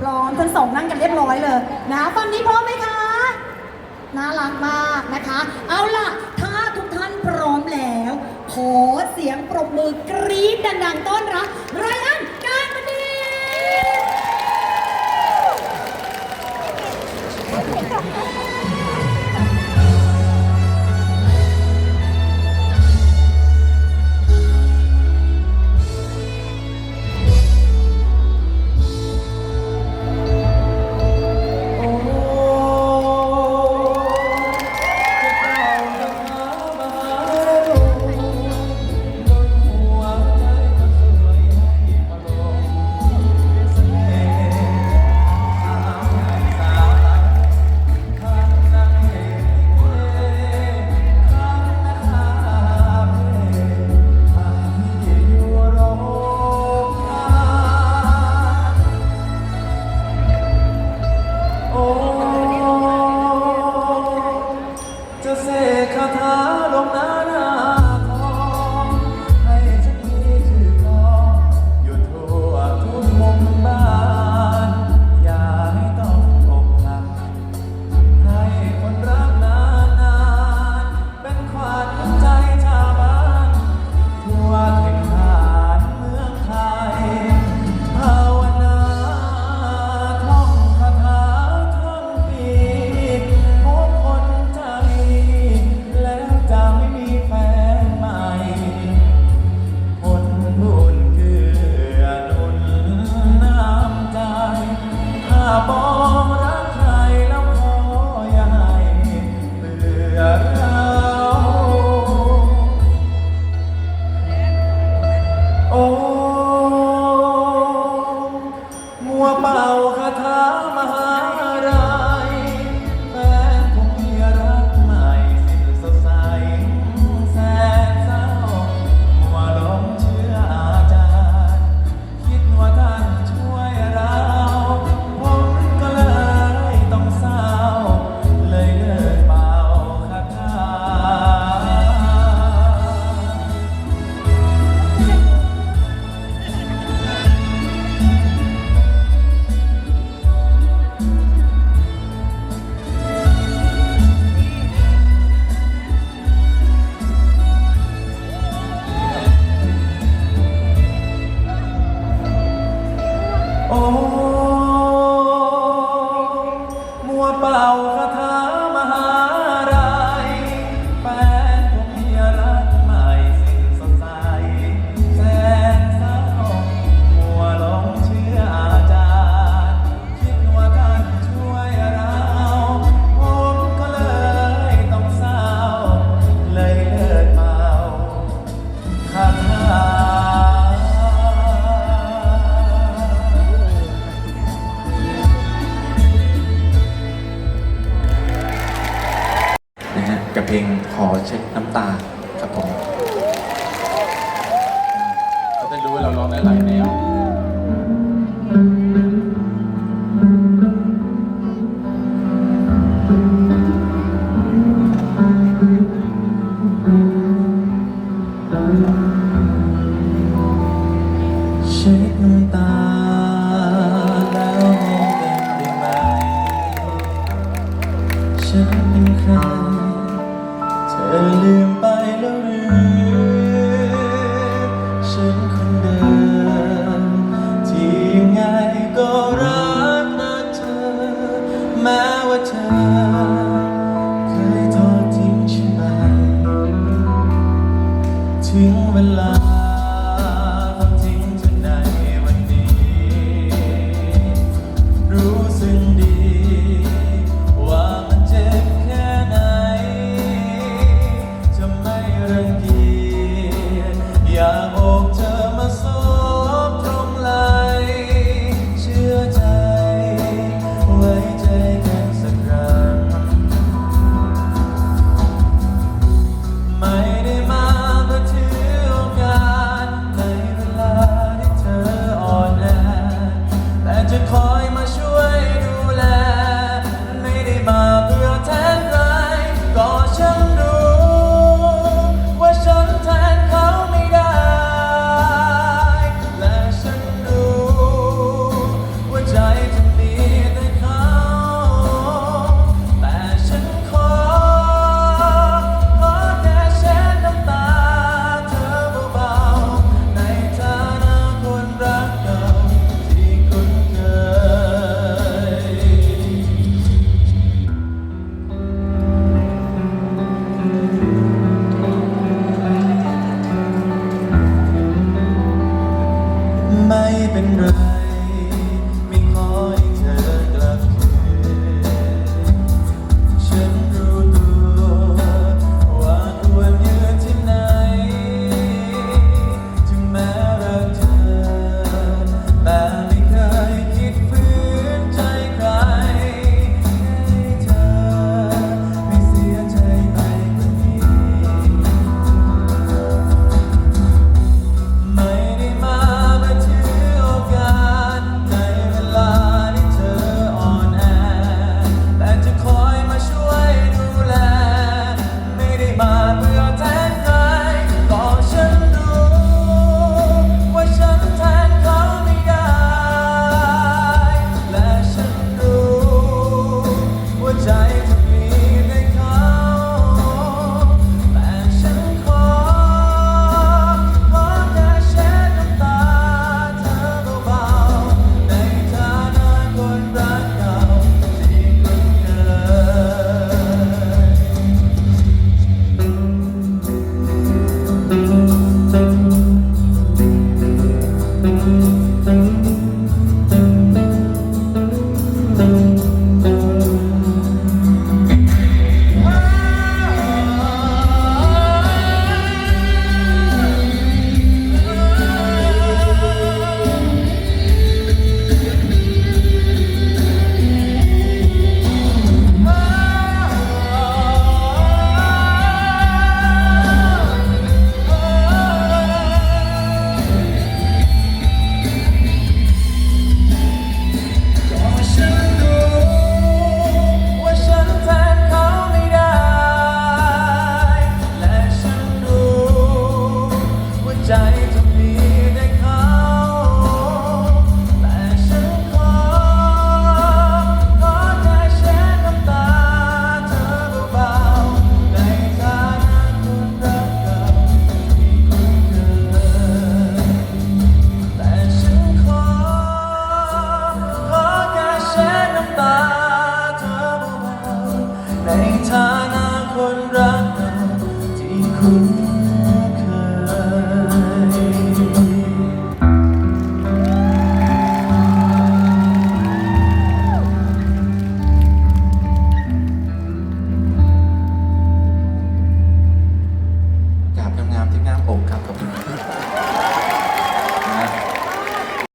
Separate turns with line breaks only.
พร้อมทั้งสองนั่งกันเรียบร้อยเลยนะฟังนี้พร้อมไหมคะน่ารักมากนะคะ เอาล่ะ ถ้าทุกท่านพร้อมแล้ว ขอเสียงปรบมือกรี๊ดดังๆต้อนรับไรอันั
บเพลงขอเช็ดน้ำตาครับผมเขาจะ
รู้ว่าเราร้องหลายแนว
night.
คุณ